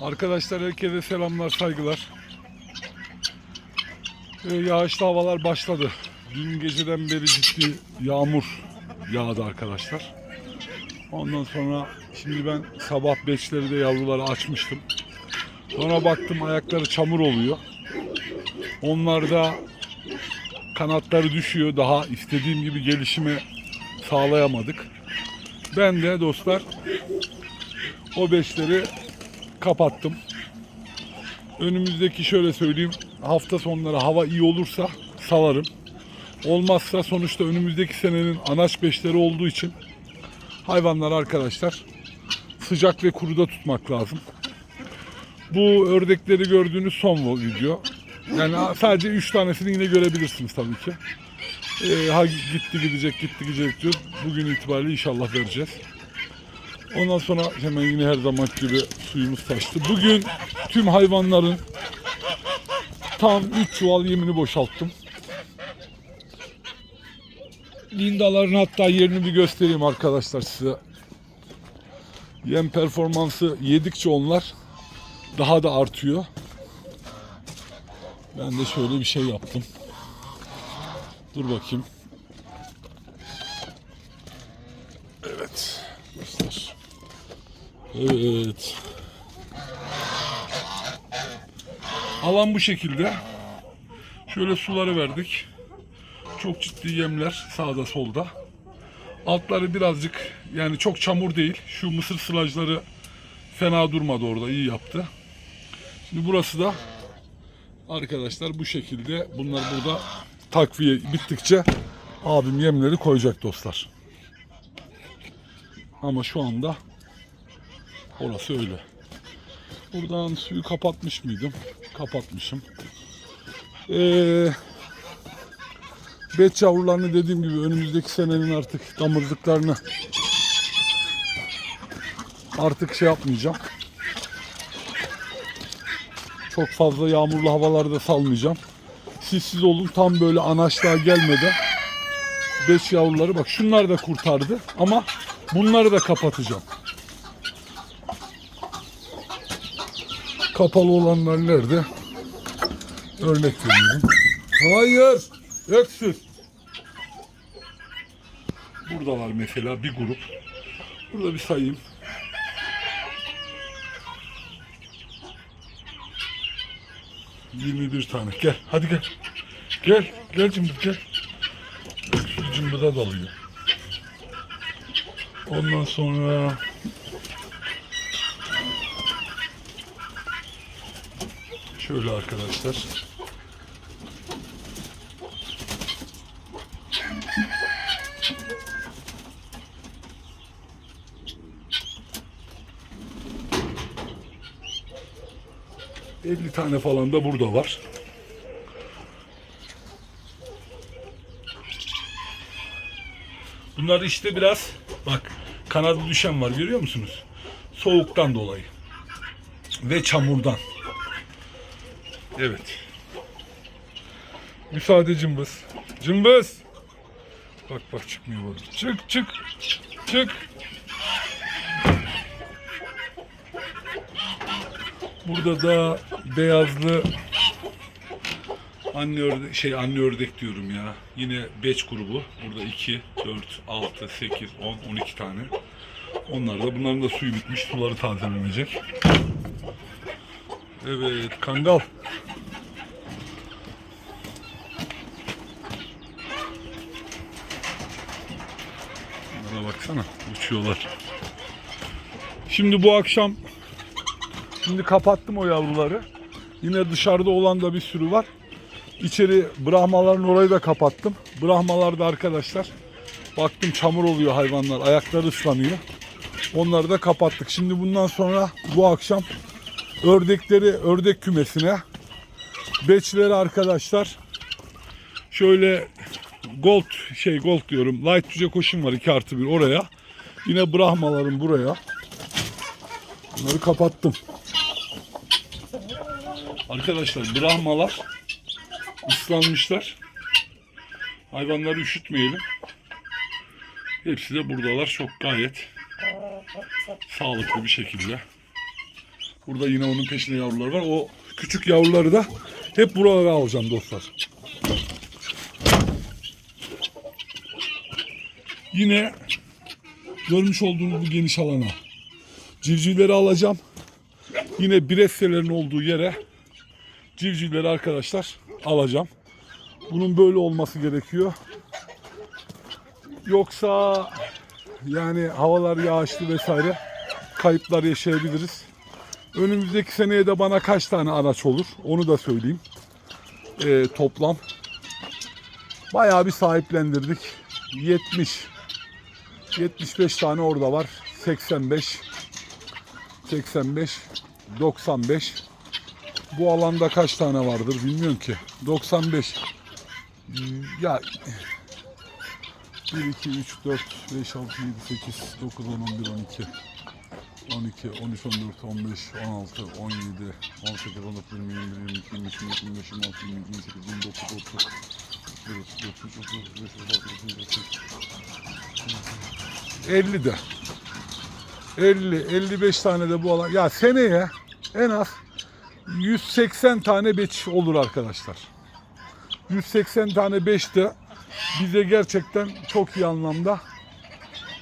Arkadaşlar herkese selamlar, saygılar. Ee, yağışlı havalar başladı. Dün geceden beri ciddi yağmur yağdı arkadaşlar. Ondan sonra şimdi ben sabah beşleri de yavruları açmıştım. Sonra baktım ayakları çamur oluyor. Onlarda kanatları düşüyor. Daha istediğim gibi gelişimi sağlayamadık. Ben de dostlar o beşleri kapattım. Önümüzdeki şöyle söyleyeyim hafta sonları hava iyi olursa salarım. Olmazsa sonuçta önümüzdeki senenin anaç beşleri olduğu için hayvanlar arkadaşlar sıcak ve kuruda tutmak lazım. Bu ördekleri gördüğünüz son video. Yani sadece 3 tanesini yine görebilirsiniz tabii ki. Ee, ha gitti gidecek gitti gidecek diyor. Bugün itibariyle inşallah vereceğiz. Ondan sonra hemen yine her zaman gibi suyumuz taştı. Bugün tüm hayvanların tam 3 çuval yemini boşalttım. Lindaların hatta yerini bir göstereyim arkadaşlar size. Yem performansı yedikçe onlar daha da artıyor. Ben de şöyle bir şey yaptım. Dur bakayım. Evet. Göster. Evet. Alan bu şekilde. Şöyle suları verdik. Çok ciddi yemler sağda solda. Altları birazcık yani çok çamur değil. Şu mısır sılajları fena durmadı orada iyi yaptı. Şimdi burası da arkadaşlar bu şekilde bunlar burada takviye bittikçe abim yemleri koyacak dostlar. Ama şu anda orası öyle. Buradan suyu kapatmış mıydım? Kapatmışım. Ee, bet yavrularını dediğim gibi önümüzdeki senenin artık damızlıklarını artık şey yapmayacağım. Çok fazla yağmurlu havalarda salmayacağım. Sessiz olun tam böyle anaçlığa gelmeden beş yavruları bak şunlar da kurtardı ama bunları da kapatacağım. Kapalı olanlar nerede? Örnek veriyorum. Hayır. Öksüz. Buradalar mesela bir grup. Burada bir sayayım. Yirmi bir tane. Gel. Hadi gel. Gel. Gel cımbız gel. Cımbıza dalıyor. Ondan sonra şöyle arkadaşlar. ...50 tane falan da burada var. Bunlar işte biraz bak kanadı düşen var görüyor musunuz? Soğuktan dolayı. Ve çamurdan. Evet. Müsaade cımbız. Cımbız. Bak bak çıkmıyor bak. Çık çık. Çık. Burada da beyazlı anne ördek şey anne ördek diyorum ya. Yine beç grubu. Burada 2, 4, 6, 8, 10, 12 tane. Onlar da bunların da suyu bitmiş. Suları tazelenecek. Evet, kangal. Baksana, uçuyorlar. Şimdi bu akşam şimdi kapattım o yavruları. Yine dışarıda olan da bir sürü var. İçeri Brahmaların orayı da kapattım. Brahmalarda arkadaşlar baktım çamur oluyor hayvanlar. Ayakları ıslanıyor. Onları da kapattık. Şimdi bundan sonra bu akşam ördekleri ördek kümesine beçleri arkadaşlar şöyle gold şey gold diyorum. Light cüce koşum var 2 artı 1 oraya. Yine brahmaların buraya. Bunları kapattım. Arkadaşlar brahmalar ıslanmışlar. Hayvanları üşütmeyelim. Hepsi de buradalar. Çok gayet sağlıklı bir şekilde. Burada yine onun peşinde yavrular var. O küçük yavruları da hep buralara alacağım dostlar. Yine görmüş olduğunuz bu geniş alana civcivleri alacağım. Yine brestelerin olduğu yere civcivleri arkadaşlar alacağım. Bunun böyle olması gerekiyor. Yoksa yani havalar yağışlı vesaire kayıplar yaşayabiliriz. Önümüzdeki seneye de bana kaç tane araç olur onu da söyleyeyim. Ee, toplam bayağı bir sahiplendirdik. 70 75 tane orada var. 85 85 95 bu alanda kaç tane vardır bilmiyorum ki. 95 ya 1, 2, 3, 4, 5, 6, 7, 8, 9, 10, 11, 12 12, 13, 14, 15, 16, 17, 18, 19, 20, 21, 22, 23, 24, 25, 26, 27, 28, 29, 30, 31, 32, 33, 34, 35, 36, 37, 50 de. 50, 55 tane de bu alan. Ya seneye en az 180 tane beç olur arkadaşlar. 180 tane beş de bize gerçekten çok iyi anlamda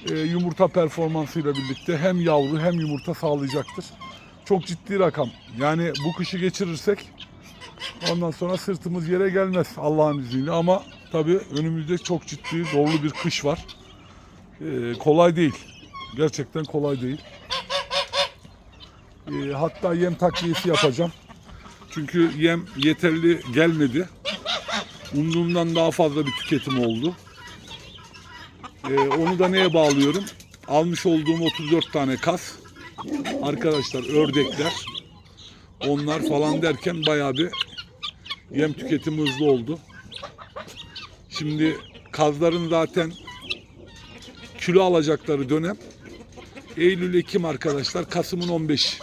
e, yumurta performansıyla birlikte hem yavru hem yumurta sağlayacaktır. Çok ciddi rakam. Yani bu kışı geçirirsek ondan sonra sırtımız yere gelmez Allah'ın izniyle ama tabii önümüzde çok ciddi zorlu bir kış var. E, kolay değil. Gerçekten kolay değil. E, hatta yem takviyesi yapacağım. Çünkü yem yeterli gelmedi. Umduğumdan daha fazla bir tüketim oldu. Ee, onu da neye bağlıyorum? Almış olduğum 34 tane kas. Arkadaşlar ördekler. Onlar falan derken bayağı bir yem tüketimi hızlı oldu. Şimdi kazların zaten kilo alacakları dönem Eylül Ekim arkadaşlar Kasım'ın 15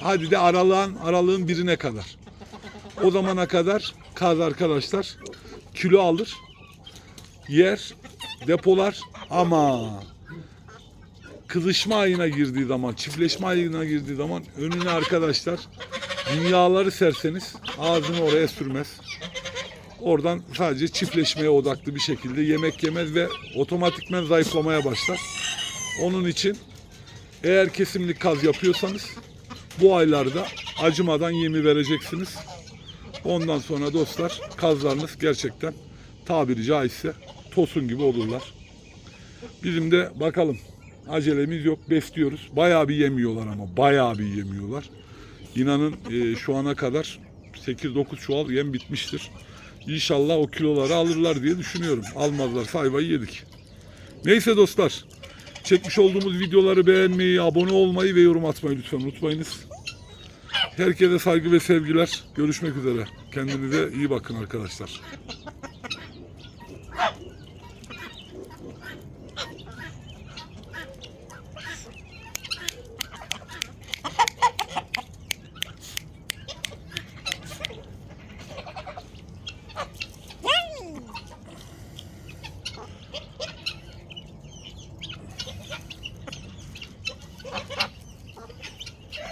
hadi de aralığın aralığın birine kadar. O zamana kadar kaz arkadaşlar kilo alır, yer, depolar ama kızışma ayına girdiği zaman, çiftleşme ayına girdiği zaman önüne arkadaşlar dünyaları serseniz ağzını oraya sürmez. Oradan sadece çiftleşmeye odaklı bir şekilde yemek yemez ve otomatikmen zayıflamaya başlar. Onun için eğer kesimlik kaz yapıyorsanız bu aylarda acımadan yemi vereceksiniz. Ondan sonra dostlar kazlarınız gerçekten tabiri caizse tosun gibi olurlar. Bizim de bakalım acelemiz yok besliyoruz. Bayağı bir yemiyorlar ama bayağı bir yemiyorlar. İnanın e, şu ana kadar 8-9 çuval yem bitmiştir. İnşallah o kiloları alırlar diye düşünüyorum. Almazlarsa ayvayı yedik. Neyse dostlar. Çekmiş olduğumuz videoları beğenmeyi, abone olmayı ve yorum atmayı lütfen unutmayınız. Herkese saygı ve sevgiler. Görüşmek üzere. Kendinize iyi bakın arkadaşlar.